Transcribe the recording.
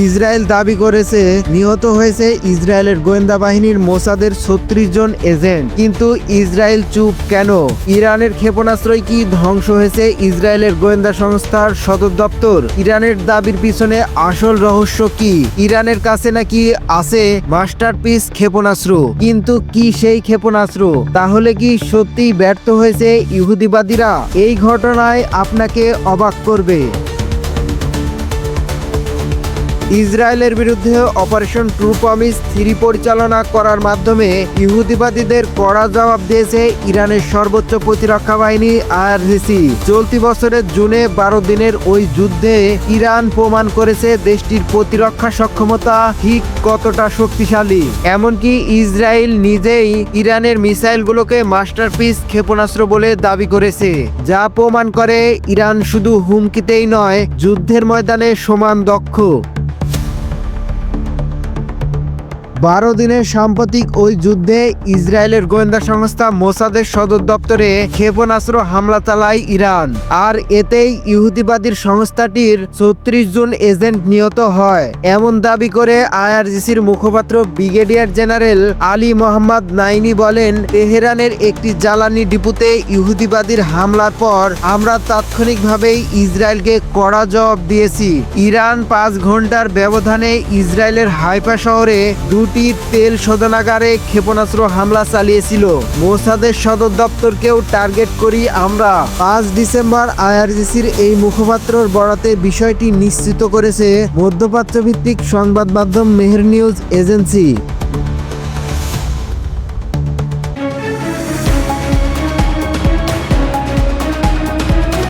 Israel দাবি করেছে, নিহত হয়েছে ইসরায়েলের গোয়েন্দা বাহিনীর মোসাদের ছত্রিশ জন এজেন্ট। কিন্তু ইসরায়েল চুপ কেন? ইরানের ক্ষেপণাস্ত্রই কি ধ্বংস হয়েছে ইসরায়েলের গোয়েন্দা সংস্থার সদর দপ্তর? ইরানের দাবির পিছনে আসল রহস্য কি? ইরানের কাছে নাকি আছে মাস্টারপিস ক্ষেপণাস্ত্র? কিন্তু কি সেই ক্ষেপণাস্ত্র? তাহলে কি সত্যি ব্যর্থ হয়েছে ইহুদিবাদীরা? এই ঘটনায় আপনাকে অবাক করবে। ইসরায়েলের বিরুদ্ধে অপারেশন ট্রু প্রমিস থ্রি পরিচালনা করার মাধ্যমে ইহুদিবাদীদের কড়া জবাব দিয়েছে ইরানের সর্বোচ্চ প্রতিরক্ষা বাহিনী আইআরজিসি চলতি বছরের জুনে বারো দিনের ওই যুদ্ধে ইরান প্রমাণ করেছে দেশটির প্রতিরক্ষা সক্ষমতা ঠিক কতটা শক্তিশালী। এমনকি ইসরায়েল নিজেই ইরানের মিসাইলগুলোকে মাস্টারপিস ক্ষেপণাস্ত্র বলে দাবি করেছে, যা প্রমাণ করে ইরান শুধু হুমকিতেই নয়, যুদ্ধের ময়দানে সমান দক্ষ। বারো দিনের সাম্প্রতিক ওই যুদ্ধে ইসরায়েলের গোয়েন্দা সংস্থা মোসাদের সদর দপ্তরে ক্ষেপণাস্ত্র হামলা চালায় ইরান। আর এতেই ইহুদিবাদীর সংস্থাটির ছত্রিশ জন এজেন্ট নিহত হয়। এমন দাবি করে আইআরজিসির মুখপাত্র brigadier general Ali Mohammad Naini বলেন, তেহরানের একটি জ্বালানি ডিপুতে ইহুদিবাদীর হামলার পর আমরা তাৎক্ষণিকভাবেই ইসরায়েলকে কড়া জবাব দিয়েছি। ইরান পাঁচ ঘণ্টার ব্যবধানে ইসরায়েলের হাইফা শহরে দুটি তেল শোধনাগারে ক্ষেপণাস্ত্র হামলা চালিয়েছিল। মোসাদের সদর দপ্তরকেও টার্গেট করি আমরা। পাঁচ ডিসেম্বর আইআরজিসির এই মুখপাত্র বরাতে বিষয়টি নিশ্চিত করেছে মধ্যপ্রাচ্যভিত্তিক সংবাদ মাধ্যম মেহের নিউজ এজেন্সি।